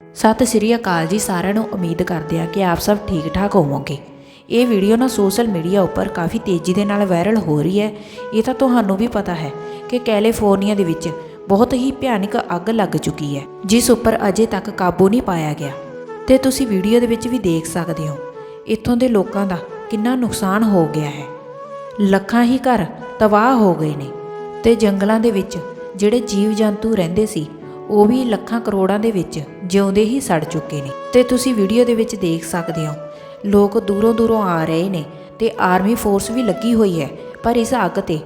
ਸਤਿ ਸ੍ਰੀ ਅਕਾਲ ਜੀ, ਸਾਰਿਆਂ ਨੂੰ ਉਮੀਦ ਕਰਦੇ ਹਾਂ ਕਿ ਆਪ ਸਭ ਠੀਕ ਠਾਕ ਹੋਵੋਗੇ। ਇਹ ਵੀਡੀਓ ਨਾ ਸੋਸ਼ਲ ਮੀਡੀਆ ਉੱਪਰ ਕਾਫੀ ਤੇਜ਼ੀ ਦੇ ਨਾਲ ਵਾਇਰਲ ਹੋ ਰਹੀ ਹੈ। ਇਹ ਤਾਂ ਤੁਹਾਨੂੰ ਵੀ ਪਤਾ ਹੈ ਕਿ ਕੈਲੀਫੋਰਨੀਆ ਦੇ ਵਿੱਚ ਬਹੁਤ ਹੀ ਭਿਆਨਕ ਅੱਗ ਲੱਗ ਚੁੱਕੀ ਹੈ, ਜਿਸ ਉੱਪਰ ਅਜੇ ਤੱਕ ਕਾਬੂ ਨਹੀਂ ਪਾਇਆ ਗਿਆ। ਤੇ ਤੁਸੀਂ ਵੀਡੀਓ ਦੇ ਵਿੱਚ ਵੀ ਦੇਖ ਸਕਦੇ ਹੋ, ਇੱਥੋਂ ਦੇ ਲੋਕਾਂ ਦਾ ਕਿੰਨਾ ਨੁਕਸਾਨ ਹੋ ਗਿਆ ਹੈ। ਲੱਖਾਂ ਹੀ ਘਰ ਤਬਾਹ ਹੋ ਗਏ ਨੇ ਤੇ ਜੰਗਲਾਂ ਦੇ ਵਿੱਚ ਜਿਹੜੇ ਜੀਵ ਜੰਤੂ ਰਹਿੰਦੇ ਸੀ ਉਹ ਵੀ ਲੱਖਾਂ ਕਰੋੜਾਂ ਦੇ ਵਿੱਚ ਜਿਉਂਦੇ ਹੀ ਸੜ ਚੁੱਕੇ ਨੇ। ਤੇ ਤੁਸੀਂ ਵੀਡੀਓ ਦੇ ਵਿੱਚ ਦੇਖ ਸਕਦੇ ਹੋ, ਲੋਕ ਦੂਰੋਂ ਦੂਰੋਂ ਆ ਰਹੇ ਨੇ ਤੇ ਆਰਮੀ ਫੋਰਸ ਵੀ ਲੱਗੀ ਹੋਈ ਹੈ, ਪਰ ਇਸ ਅੱਗ ਤੇ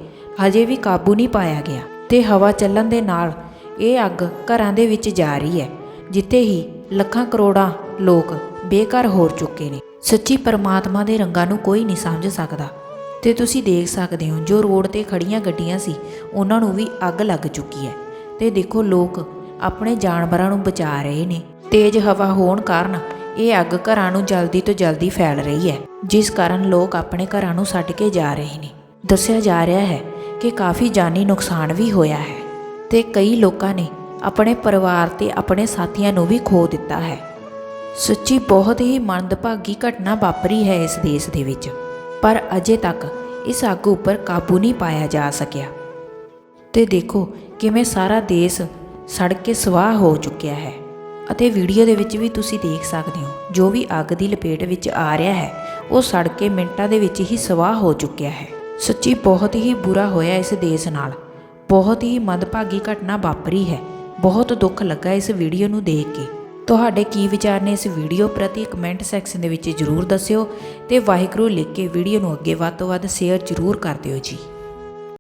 ਹਜੇ ਵੀ ਕਾਬੂ ਨਹੀਂ ਪਾਇਆ ਗਿਆ। ਤੇ ਹਵਾ ਚੱਲਣ ਦੇ ਨਾਲ ਇਹ ਅੱਗ ਘਰਾਂ ਦੇ ਵਿੱਚ ਜਾ ਰਹੀ ਹੈ, ਜਿੱਥੇ ਹੀ ਲੱਖਾਂ ਕਰੋੜਾਂ ਲੋਕ ਬੇਘਰ ਹੋ ਚੁੱਕੇ ਨੇ। ਸੱਚੀ ਪਰਮਾਤਮਾ ਦੇ ਰੰਗਾਂ ਨੂੰ ਕੋਈ ਨਹੀਂ ਸਮਝ ਸਕਦਾ। ਤੇ ਤੁਸੀਂ ਦੇਖ ਸਕਦੇ ਹੋ, ਜੋ ਰੋਡ ਤੇ ਖੜੀਆਂ ਗੱਡੀਆਂ ਸੀ, ਉਹਨਾਂ ਨੂੰ ਵੀ ਅੱਗ ਲੱਗ ਚੁੱਕੀ ਹੈ। ਤੇ ਦੇਖੋ ਲੋਕ ਆਪਣੇ ਜਾਨਵਰਾਂ ਨੂੰ ਬਚਾ ਰਹੇ ਨੇ। ਤੇਜ਼ ਹਵਾ ਹੋਣ ਕਾਰਨ ਇਹ ਅੱਗ ਘਰਾਂ ਨੂੰ ਜਲਦੀ ਤੋਂ ਜਲਦੀ ਫੈਲ ਰਹੀ ਹੈ, ਜਿਸ ਕਾਰਨ ਲੋਕ ਆਪਣੇ ਘਰਾਂ ਨੂੰ ਛੱਡ ਕੇ ਜਾ ਰਹੇ ਨੇ। ਦੱਸਿਆ ਜਾ ਰਿਹਾ ਹੈ ਕਿ ਕਾਫੀ ਜਾਨੀ ਨੁਕਸਾਨ ਵੀ ਹੋਇਆ ਹੈ ਤੇ ਕਈ ਲੋਕਾਂ ਨੇ ਆਪਣੇ ਪਰਿਵਾਰ ਤੇ ਆਪਣੇ ਸਾਥੀਆਂ ਨੂੰ ਵੀ ਖੋ ਦਿੱਤਾ ਹੈ। ਸੱਚੀ ਬਹੁਤ ਹੀ ਮੰਦਭਾਗੀ ਘਟਨਾ ਵਾਪਰੀ ਹੈ ਇਸ ਦੇਸ਼ ਦੇ ਵਿੱਚ, ਪਰ ਅਜੇ ਤੱਕ ਇਸ ਅੱਗ ਉੱਪਰ ਕਾਬੂ ਨਹੀਂ ਪਾਇਆ ਜਾ ਸਕਿਆ। ਤੇ ਦੇਖੋ ਕਿਵੇਂ ਸਾਰਾ ਦੇਸ਼ ਸੜ ਕੇ ਸਵਾਹ ਹੋ ਚੁੱਕਿਆ ਹੈ ਅਤੇ ਵੀਡੀਓ ਦੇ ਵਿੱਚ ਵੀ ਤੁਸੀਂ ਦੇਖ ਸਕਦੇ ਹੋ, ਜੋ ਵੀ ਅੱਗ ਦੀ ਲਪੇਟ ਵਿੱਚ ਆ ਰਿਹਾ ਹੈ, ਉਹ ਸੜ ਕੇ ਮਿੰਟਾਂ ਦੇ ਵਿੱਚ ਹੀ ਸਵਾਹ ਹੋ ਚੁੱਕਿਆ ਹੈ। ਸੱਚੀ ਬਹੁਤ ਹੀ ਬੁਰਾ ਹੋਇਆ ਇਸ ਦੇਸ਼ ਨਾਲ। ਬਹੁਤ ਹੀ ਮੰਦਭਾਗੀ ਘਟਨਾ ਵਾਪਰੀ ਹੈ। ਬਹੁਤ ਦੁੱਖ ਲੱਗਾ ਇਸ ਵੀਡੀਓ ਨੂੰ ਦੇਖ ਕੇ। ਤੁਹਾਡੇ ਕੀ ਵਿਚਾਰ ਨੇ ਇਸ ਵੀਡੀਓ ਪ੍ਰਤੀ ਕਮੈਂਟ ਸੈਕਸ਼ਨ ਦੇ ਵਿੱਚ ਜਰੂਰ ਦੱਸਿਓ ਤੇ ਵਾਹਿਗੁਰੂ ਲਿਖ ਕੇ ਵੀਡੀਓ ਨੂੰ ਅੱਗੇ ਵੱਧ ਤੋਂ ਵੱਧ ਸ਼ੇਅਰ ਜਰੂਰ ਕਰ ਦਿਓ ਜੀ।